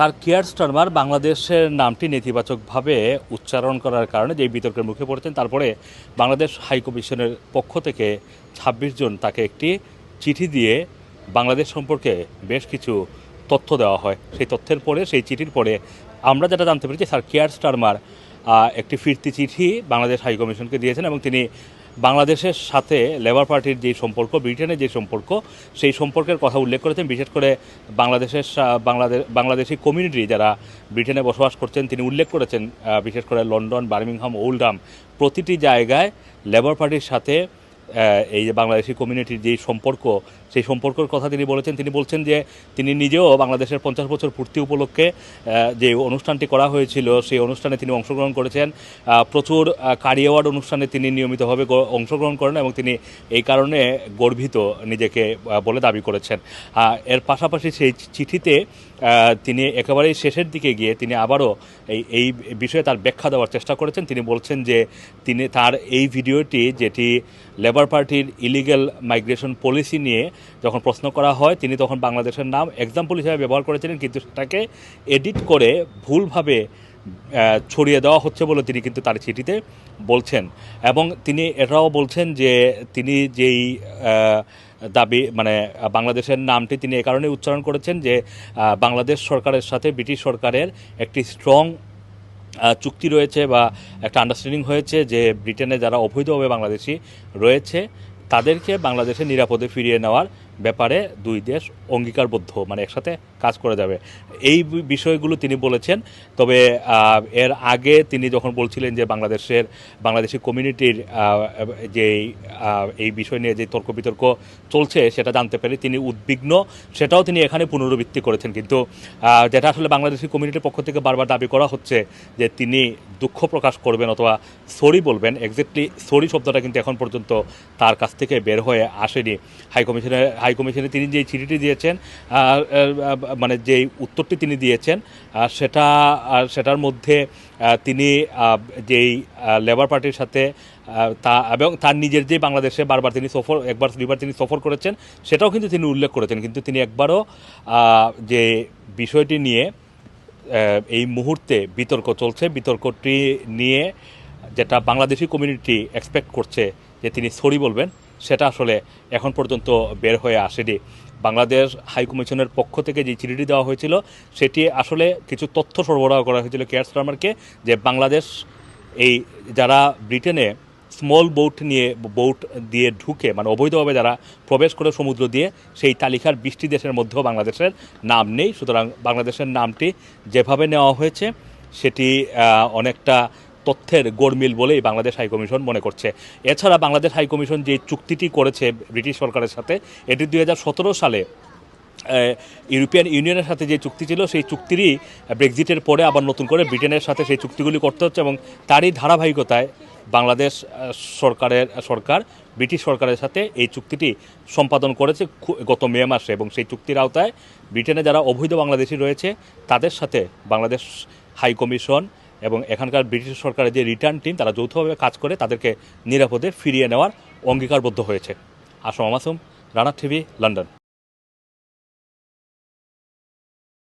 Sir Keir Starmer বাংলাদেশের নামটি নেতিবাচকভাবে উচ্চারণ করার কারণে যে বিতর্কের মুখে পড়েছেন, তারপরে বাংলাদেশ হাইকমিশনের পক্ষ থেকে ছাব্বিশ জন তাকে একটি চিঠি দিয়ে বাংলাদেশ সম্পর্কে বেশ কিছু তথ্য দেওয়া হয়। সেই তথ্যের পরে, সেই চিঠির পরে আমরা যেটা জানতে পেরেছি, স্যার কিয়ার স্টারমার একটি ফিরতি চিঠি বাংলাদেশ হাইকমিশনকে দিয়েছেন এবং তিনি বাংলাদেশের সাথে লেবার পার্টির যে সম্পর্ক, ব্রিটেনের যে সম্পর্ক, সেই সম্পর্কের কথা উল্লেখ করেছেন। বিশেষ করে বাংলাদেশের বাংলাদেশ, বাংলাদেশি কমিউনিটি যারা ব্রিটেনে বসবাস করছেন, তিনি উল্লেখ করেছেন বিশেষ করে লন্ডন, বার্মিংহাম ওল্ডাম প্রতিটি জায়গায় লেবার পার্টির সাথে এই যে বাংলাদেশি কমিউনিটির যে সম্পর্ক সেই সম্পর্কের কথা তিনি বলেছেন। তিনি বলছেন যে তিনি নিজেও বাংলাদেশের পঞ্চাশ বছর পূর্তি উপলক্ষে যে অনুষ্ঠানটি করা হয়েছিল, সেই অনুষ্ঠানে তিনি অংশগ্রহণ করেছেন। প্রচুর কারি অ্যাওয়ার্ড অনুষ্ঠানে তিনি নিয়মিতভাবে অংশগ্রহণ করেন এবং তিনি এই কারণে গর্বিত নিজেকে বলে দাবি করেছেন। এর পাশাপাশি সেই চিঠিতে তিনি একেবারেই শেষের দিকে গিয়ে তিনি আবারও এই এই বিষয়ে তার ব্যাখ্যা দেওয়ার চেষ্টা করেছেন। তিনি বলছেন যে তিনি তার এই ভিডিওটি, যেটি লেবার পার্টির ইলিগ্যাল মাইগ্রেশন পলিসি নিয়ে যখন প্রশ্ন করা হয়, তিনি তখন বাংলাদেশের নাম এক্সাম্পল হিসেবে ব্যবহার করেছিলেন, কিন্তু সেটাকে এডিট করে ভুলভাবে ছড়িয়ে দেওয়া হচ্ছে বলে তিনি কিন্তু তার চিঠিতে বলছেন। এবং তিনি এটাও বলছেন যে তিনি যেই দাবি মানে বাংলাদেশের নামটি তিনি এ কারণে উচ্চারণ করেছেন যে বাংলাদেশ সরকারের সাথে ব্রিটিশ সরকারের একটি স্ট্রং চুক্তি রয়েছে বা একটা আন্ডারস্ট্যান্ডিং হয়েছে যে ব্রিটেনে যারা অবৈধভাবে বাংলাদেশি রয়েছে তাদেরকে বাংলাদেশে নিরাপদে ফিরিয়ে নেওয়ার ব্যাপারে দুই দেশ অঙ্গীকারবদ্ধ মানে একসাথে কাজ করে যাবে। এই বিষয়গুলো তিনি বলেছেন, তবে এর আগে তিনি যখন বলছিলেন যে বাংলাদেশের, বাংলাদেশি কমিউনিটির যে এই বিষয় নিয়ে যে তর্ক বিতর্ক চলছে, সেটা জানতে পেরে তিনি উদ্বিগ্ন। সেটাও তিনি এখানে পুনরাবৃত্তি করেছেন। কিন্তু যেটা আসলে বাংলাদেশি কমিউনিটির পক্ষ থেকে বারবার দাবি করা হচ্ছে যে তিনি দুঃখ প্রকাশ করবেন অথবা সরি বলবেন এক্স্যাক্টলি সরি শব্দটা কিন্তু এখন পর্যন্ত তার কাছ থেকে বের হয়ে আসেনি। হাই কমিশনের হাই কমিশনে তিনি যে চিঠিটি দিয়েছেন মানে যেই উত্তরটি তিনি দিয়েছেন সেটা সেটার মধ্যে তিনি যেই লেবার পার্টির সাথে তা, এবং তার নিজের যে বাংলাদেশে বারবার তিনি সফর, একবার দুইবার তিনি সফর করেছেন, সেটাও কিন্তু তিনি উল্লেখ করেছেন। কিন্তু তিনি একবারও যে বিষয়টি নিয়ে এই মুহূর্তে বিতর্ক চলছে, বিতর্কটি নিয়ে যেটা বাংলাদেশি কমিউনিটি এক্সপেক্ট করছে, যে তিনি সরি বলবেন সেটা আসলে এখন পর্যন্ত বের হয়ে আসেনি। বাংলাদেশ হাইকমিশনের পক্ষ থেকে যে চিঠিটি দেওয়া হয়েছিল, সেটি আসলে কিছু তথ্য সরবরাহ করা হয়েছিল কেয়ার স্টারমারকে যে বাংলাদেশ এই যারা ব্রিটেনে স্মল বোট নিয়ে বোট দিয়ে ঢুকে মানে অবৈধভাবে যারা প্রবেশ করে সমুদ্র দিয়ে, সেই তালিকার বৃষ্টি দেশের মধ্যেও বাংলাদেশের নাম নেই। সুতরাং বাংলাদেশের নামটি যেভাবে নেওয়া হয়েছে, সেটি অনেকটা তথ্যের গোড়মিল বলেই বাংলাদেশ হাইকমিশন মনে করছে। এছাড়া বাংলাদেশ হাইকমিশন যে চুক্তিটি করেছে ব্রিটিশ সরকারের সাথে, এটি দু হাজার সতেরো সালে ইউরোপিয়ান ইউনিয়নের সাথে যে চুক্তি ছিল, সেই চুক্তিরই ব্রেক্সিটের পরে আবার নতুন করে ব্রিটেনের সাথে সেই চুক্তিগুলি করতে হচ্ছে এবং তারই ধারাবাহিকতায় বাংলাদেশ সরকারের সরকার ব্রিটিশ সরকারের সাথে এই চুক্তিটি সম্পাদন করেছে গত মে মাসে এবং সেই চুক্তির আওতায় ব্রিটেনে যারা অবৈধ বাংলাদেশি রয়েছে, তাদের সাথে বাংলাদেশ হাই কমিশন এবং এখানকার ব্রিটিশ সরকারের যে রিটার্ন টিম তারা যৌথভাবে কাজ করে তাদেরকে নিরাপদে ফিরিয়ে নেওয়ার অঙ্গীকারবদ্ধ হয়েছে। Assam আসুম Rana TV, London.